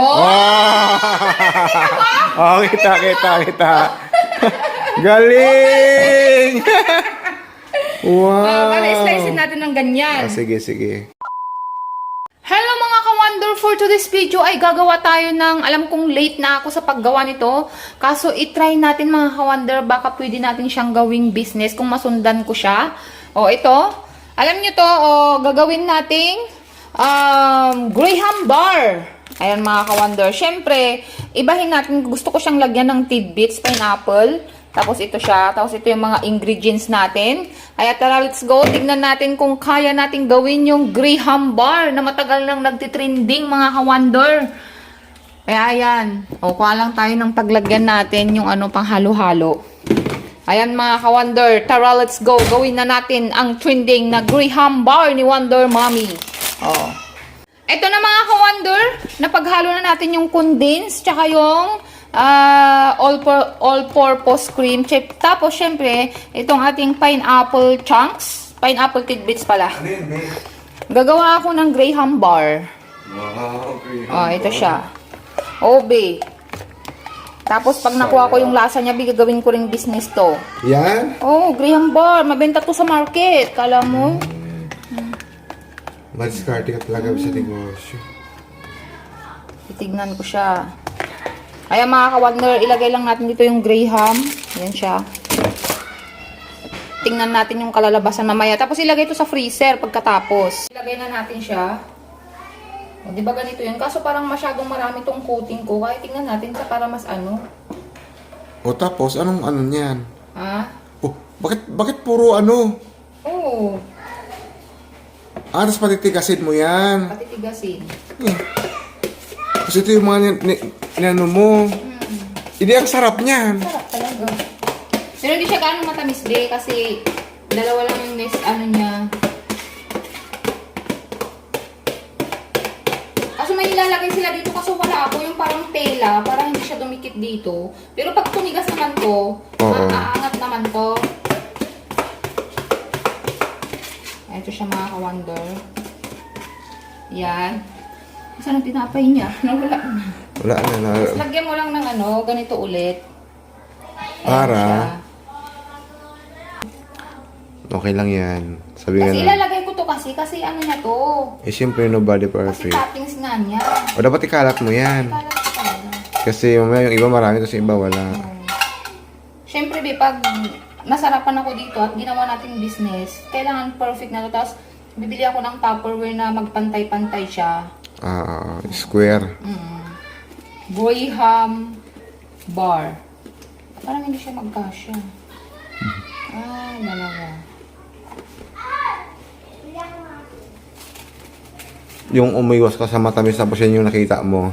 Oh! oh, kita, kita, kita. Galing! wow! Uh, para slicein natin ng ganyan. Ah, sige, sige. Hello mga ka-wonder! For today's video ay gagawa tayo ng, alam kong late na ako sa paggawa nito. Kaso itry natin mga ka-wonder, baka pwede natin siyang gawing business kung masundan ko siya. O ito, alam nyo to, o, gagawin nating um, Graham Bar. Ayan mga ka-wonder. Siyempre, ibahin natin, gusto ko siyang lagyan ng tidbits, pineapple. Tapos ito siya. Tapos ito yung mga ingredients natin. Kaya tara, let's go. Tignan natin kung kaya natin gawin yung Graham Bar na matagal nang nagtitrending mga ka-wonder. Kaya ayan. O, kuha lang tayo ng paglagyan natin yung ano pang halo-halo. Ayan mga ka-wonder. Tara, let's go. Gawin na natin ang trending na Graham Bar ni Wonder Mommy. Oh. Ito na mga ka-wonder, napaghalo na natin yung condense, tsaka yung ah, all por- all-purpose cream. Chip. Tapos, syempre, itong ating pineapple chunks. Pineapple tidbits pala. Ano? Gagawa ako ng Graham Bar. Wow. Oh, ito siya. Obe. Tapos, pag nakuha ko yung lasa niya, gagawin ko ring business to. Yan? Oh, Graham Bar. Mabenta to sa market. Kala mo? Madiskarte ka talaga sa negosyo. Titignan ko siya. Ayan mga ka-wonder, ilagay lang natin dito yung Graham. Ayan siya. Tingnan natin yung kalalabasan mamaya. Tapos ilagay ito sa freezer pagkatapos. Ilagay na natin siya. O, di ba ganito yun? Kaso parang masyadong marami tong coating ko. Kaya tingnan natin sa para mas ano. O tapos, anong ano niyan? Ha? Oh, bakit, bakit puro ano? Oo. Ah, tapos patitigasin mo yan. Patitigasin. Eh. Tapos ito yung mga ni- ni- inano mo. Hindi, ang sarap niyan. Sarap talaga. Pero hindi siya gaano matamis be kasi dalawa lang yung nes, ano niya. Kaso may ilalagay sila dito kaso wala ako yung parang tela para hindi siya dumikit dito. Pero pag tumigas naman to, Oo. maaangat naman to. Ito siya mga ka-wonder. Yan. Saan ang tinapay niya? Nawala na. Wala na na. Lagyan mo lang ng ano, ganito ulit. Ayan Para? siya. Okay lang yan. Sabi nga Kasi na. ilalagay ko to kasi, kasi ano na to. Eh, siyempre, nobody Kasi perfect. toppings nga niya. O, dapat ikalat mo yan. Kala ko. Kasi mamaya yung iba marami, tapos yung iba wala. Siyempre, be, pag nasarapan ako dito at ginawa nating business, kailangan perfect na to. Tapos, bibili ako ng Tupperware na magpantay-pantay siya. Ah, square. Mm. Graham bar. Parang hindi siya magkasya. Ah, dalawa. Yung umiwas ka sa matamis tapos yan yung nakita mo.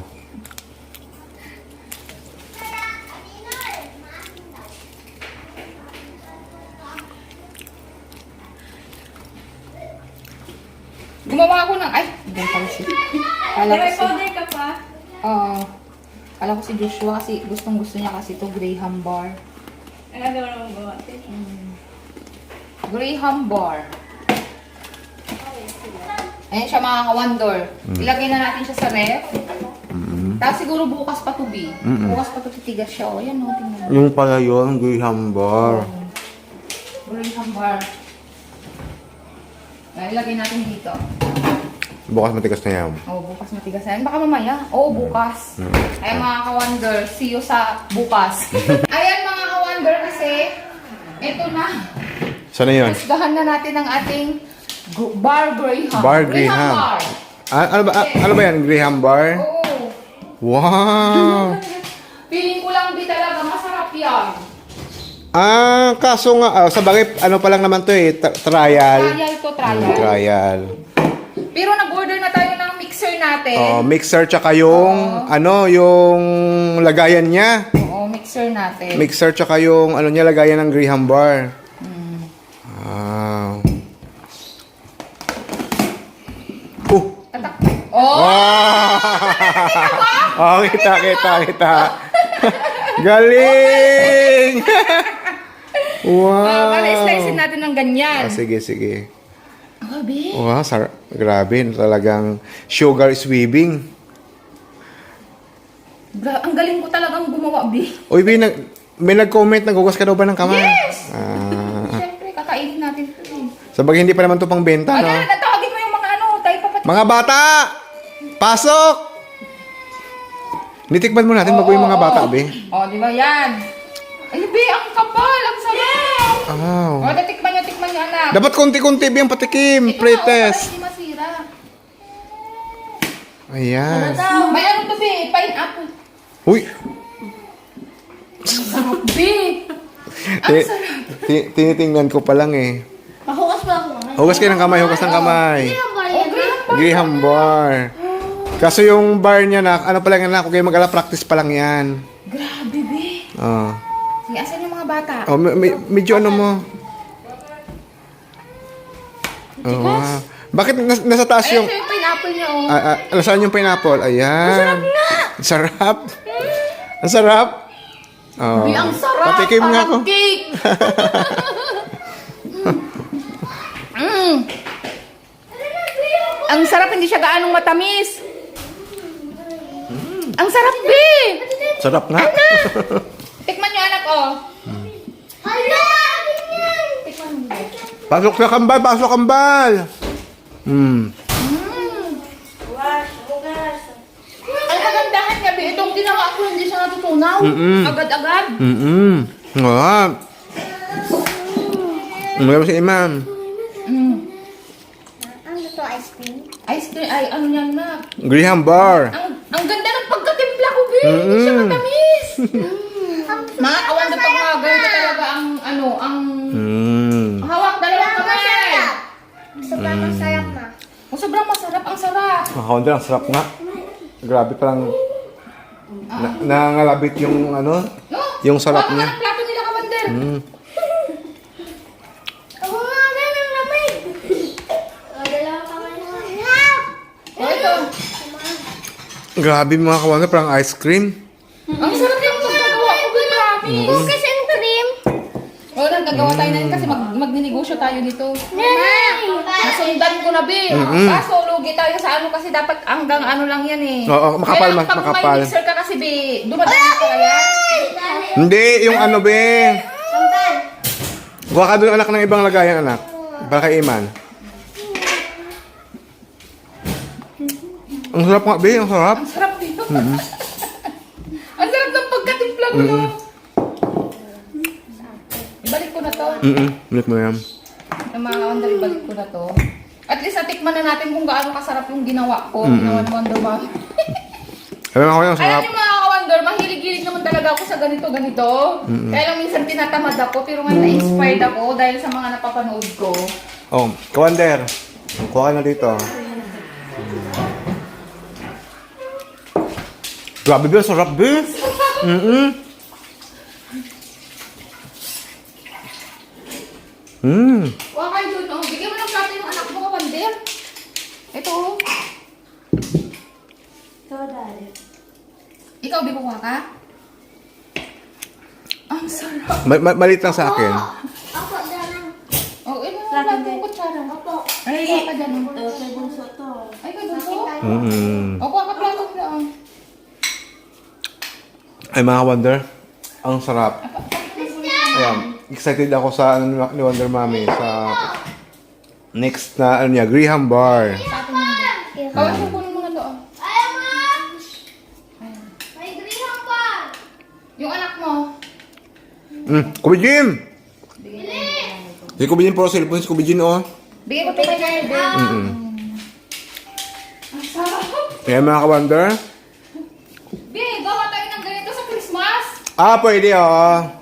Gumawa ako ng... Ay! Ganun pala siya. Kala ko si... Recorder ka pa? Oo. Kala ko si Joshua kasi gustong gusto niya kasi to Graham bar. Ano gawin mo ba? Graham bar. Ayan siya mga ka-wonder. Ilagay na natin siya sa ref. Tapos siguro bukas pa to be. Bukas pa to titigas siya. O, yan o. Tingnan mo. Yung pala yun, Graham bar. Graham bar. Ilagay natin dito. Bukas matigas na yan. Oo, bukas matigas na yan. Baka mamaya. Oo, bukas. Ayan mga ka-wonder, see you sa bukas. Ayan mga ka-wonder kasi, ito na. Sana yun? Husgahan na natin ang ating bar Graham. Bar Graham. bar. Ah, ano ba, ah, ano ba yan? Graham bar? Oo. Wow! Feeling ko lang di talaga masarap yan. Ah, kaso nga, ah, sa bagay, ano pa lang naman to eh, tra- trial. Trial to trial. Mm, trial. Pero nag-order na tayo ng mixer natin. Oh, mixer tsaka yung, ano, yung lagayan niya. Oo, mixer natin. Mixer tsaka yung, ano niya, lagayan ng Graham bar. Wow. Oh! Tatak. Oh! Wow! oh, kita, kita, kita. Galing! wow! Uh, para slicein natin ng ganyan. Ah, sige, sige. Grabe. Wow, sar- grabe. Talagang sugar is weaving. Bra, ang galing ko talagang gumawa, Bi. Uy, Bi, nag, may nag-comment, nagugas ka daw ba ng kamay? Yes! Ah, Siyempre, kakainin natin ito eh. sabagay hindi pa naman to pang benta, no? Ayan, natawagin mo yung mga ano, tayo papatid. Mga bata! Pasok! Nitikman mo natin bago yung mga bata, Bi. O, di ba yan? Ay, Bi, ang kapal, ang sarap. Wow. O, tikman nyo, tikman nyo, anak. Dapat konti-konti, Bi, ang patikim. Ito Pretest. para hindi masira. Ayan. May ano to, Bi, pineapple. Uy! Sarap. Ang sarap. ti- tinitingnan ko pa lang eh. Pahukas pa ako. Hugas kayo ng kamay, hugas ng kamay. O, graham bar. Kaso yung bar niya na, ano pa lang yan na, kung kayo mag practice pa lang yan. Grabe, Bi. Oh. Sige, asan yung mga bata? Oh, me- me- medyo ano mo. Oh, wow. Bakit nas- nasa taas Ayan, yung... ito yung pineapple niya, oh. Ah, ah, nasaan yung pineapple? Ayan. Ang sarap. Ang sarap. Oh. Bi, ang sarap. Patikim nga parang ako. cake. mm. Ang sarap, hindi siya gaanong matamis. Ang sarap, Bi. Sarap nga. Tikman niyo, anak, oh. Hala! Tikman mo, Bi. Pasok sa kambal, pasok kambal. Hmm. Hugas, hugas. Ang kagandahan niya, Bi, itong ginawa ko, hindi siya natutunaw. Mm-mm. Agad-agad. Mm-mm. Nga. Ano si Imam? Mm. Ano to, ice cream? Ice cream, ay, ano yan na. Graham bar. Ang, ang ganda ng pagkatimpla ko, Bi. Hindi siya Mm-mm. matamis. Mga kawan na pag mga ganito talaga ang, ano, ang Mm. hawak dalawang kamay. Sobrang masarap na. Oh, sobrang masarap, ang sarap. Makakawanda, ang sarap nga. Grabe parang na, nangalabit yung ano, No? Yung sarap niya. ka ng plato nila, Kawander. mm. Ako nga, ganun lamig. O, dalawa kamay na. Oh, ito. Grabe mga kawanda, parang ice cream. Ang sarap yung pagkagawa ko. Grabe. Cream. Oh, nagkagawa tayo na rin kasi mag, magninegosyo tayo nito. Nanay! Nasundan ko na, Bi. Kaso, lugi tayo sa ano kasi dapat hanggang ano lang yan eh. Oo, makapal, Kaya mas pag makapal. may mixer ka kasi, Bi, dumadaan ka kaya. Hindi, yung ano be. Kuha ka doon anak ng ibang lagayan anak. Para kay Iman. Ang sarap nga be, ang sarap. Ang sarap dito. ang sarap ng pagkatimpla ko, no? Mm-mm, mo yan. Yung mga ibalik ko na to. At least natikman na natin kung gaano kasarap yung ginawa ko. Ginawa ni Wonder Mami. Alam mo ang sarap. Yung mga kawander, mahilig-hilig naman talaga ako sa ganito-ganito. Kaya lang minsan tinatamad ako, pero nga na-inspired ako dahil sa mga napapanood ko. Oh, kawander. Kuha ka na dito. Grabe be, sarap be. Mm-mm. Mm. Huwag kayo dun, oh. Bigyan mo ng plato yung anak mo, kawander. Ito, oh. Ito, daddy. Ikaw, di kuha ka? Ang sarap. Ma- ma- malit lang sa akin. Ako, daddy. Oh, ito na lang yung kutsara. Opo. Ay, kuha ka dyan. oh. Ito, kay bunso to. Ay, kay bunso. Mm-mm. O, kuha ka plato na. oh. Ay mga wonder, ang sarap. Ayan, excited ako sa ano ni- Wonder Mommy sa next na ano niya, Graham Bar. Kawin mo, kunin mo na to. oh. Ayaw, ma'am! May grihang pa! Yung anak mo. Mm, Kubi Jim! Si Kubi Jim, puro cellphone si Kubi Jim, oh. Bigay ko to kay. Mm-mm. Ang sarap. Ayan mga ka-wonder. Bi, gawa tayo ng ganito sa Christmas. Ah, pwede, oh.